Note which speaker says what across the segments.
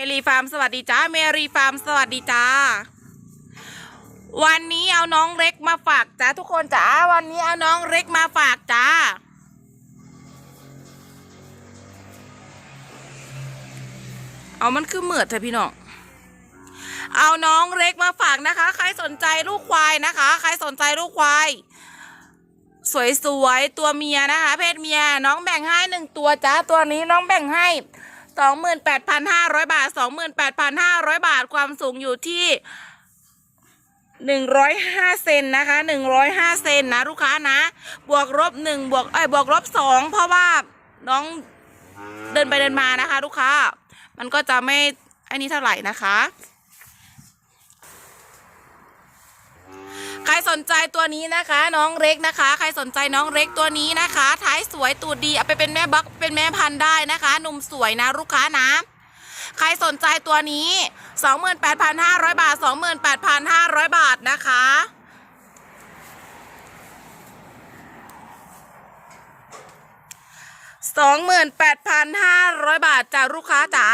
Speaker 1: เมรีฟาร์มสวัสดีจ้าเมรีฟาร์มสวัสดีจ้า วันนี้เอาน้องเล็กมาฝากจ้าทุกคนจ้าวันนี้เอาน้องเล็กมาฝากจ้า เอามันคือเหมือดเถอะพี่น้องเอาน้องเล็กมาฝากนะคะ ใครสนใจลูกควายนะคะ ใครสนใจลูกควายสวยๆตัวเมียนะคะ เพศเมียน้องแบ่งให้หนึ่งตัวจ้าตัวนี้น้องแบ่งให้ สองหมื่นแปดพันห้าร้อยบาทสองหมื่นแปดพันห้าร้อยบาท ความสูงอยู่ที่หนึ่งร้อยห้าเซนนะคะหนึ่งร้อยห้าเซนนะลูกค้านะ บวกลบหนึ่งบวกเอ้ยบวกลบสองเพราะว่าน้องเดินไปเดินมานะคะ ลูกค้า มันก็จะไม่อันนี้เท่าไหร่นะคะ ใครสนใจตัวนี้นะคะ น้องเล็กนะคะ ใครสนใจน้องเล็กตัวนี้นะคะ ท้ายสวยตูดดีเอาไปเป็นแม่บักเป็นแม่พันธุ์ได้นะคะหนุ่มสวยนะลูกค้านะใครสนใจตัวนี้ 28,500 บาท 28,500 บาทนะคะ 28,500 บาทจ้าลูกค้าจ๋า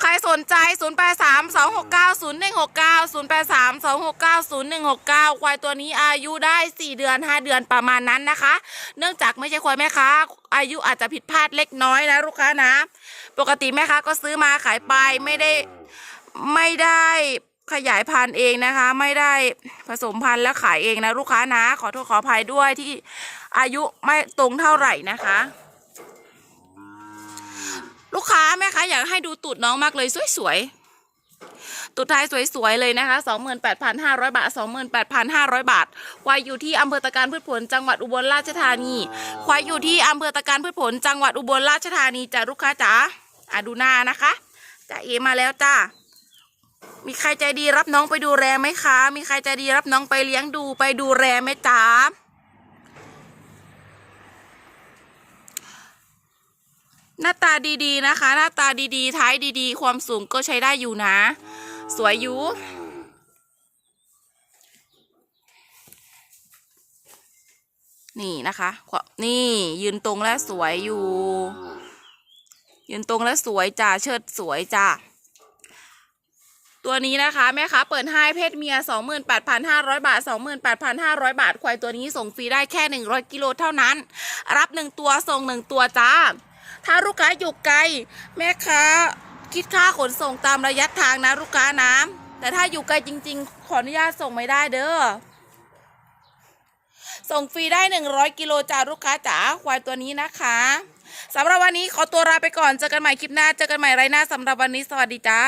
Speaker 1: ใครสนใจ 0 8 3 2 6 9 0 1 6 9 0 8 3 2 6 9 0 1 6 9 ควายตัวนี้อายุได้ 4 เดือน 5 เดือนประมาณนั้นนะคะ เนื่องจากไม่ใช่ควายแม่ค้า อายุอาจจะผิดพลาดเล็กน้อยนะลูกค้านะ ปกติแม่ค้าก็ซื้อมาขายไปไม่ได้ไม่ได้ขยายพันธุ์เองนะคะ ไม่ได้ผสมพันธุ์แล้วขายเองนะลูกค้านะ ขอโทษขออภัยด้วยที่อายุไม่ตรงเท่าไหร่นะคะ ลูกค้าแม่ค้า อยากให้ดูตูดน้องมากเลยสวยๆตูดท้ายสวยๆเลยนะคะ 28,500 บาท 28,500 บาท ควายอยู่ที่อำเภอตะการพืชผลจังหวัดอุบลราชธานี ควายอยู่ที่อำเภอตะการพืชผลจังหวัดอุบลราชธานีจ้ะลูกค้าจ๋าอะดูหน้านะคะจ้าเอมาแล้วจ้ามีใครใจดีรับน้องไปดูแลไหมคะ มีใครใจดีรับน้องไปเลี้ยงดูไปดูแลไหมจ๊ะ หน้าตาดีๆนะคะ หน้าตาดีๆ ท้ายดีๆ ความสูงก็ใช้ได้อยู่นะ สวยอยู่นี่นะคะนี่ยืนตรงแล้วสวยอยู่ ยืนตรงแล้วสวยจ้าเชิดสวยจ้าตัวนี้นะคะแม่ค้าเปิดให้เพศเมีย 28,500 บาท 28,500 บาท ควายตัวนี้ส่งฟรีได้แค่ 100 กิโลเท่านั้น รับหนึ่งตัวส่งหนึ่งตัวจ้า ถ้าลูกค้าอยู่ไกล แม่ค้าคิดค่าขนส่งตามระยะทางนะลูกค้าน้ำแต่ถ้าอยู่ไกลจริง ๆ ขออนุญาตส่งไม่ได้เด้อส่งฟรีได้ 100 กิโลจ้าลูกค้าจ๋าควายตัวนี้นะคะสำหรับวันนี้ขอตัวลาไปก่อนเจอกันใหม่คลิปหน้าเจอกันใหม่ไรหน้าสำหรับวันนี้สวัสดีจ้า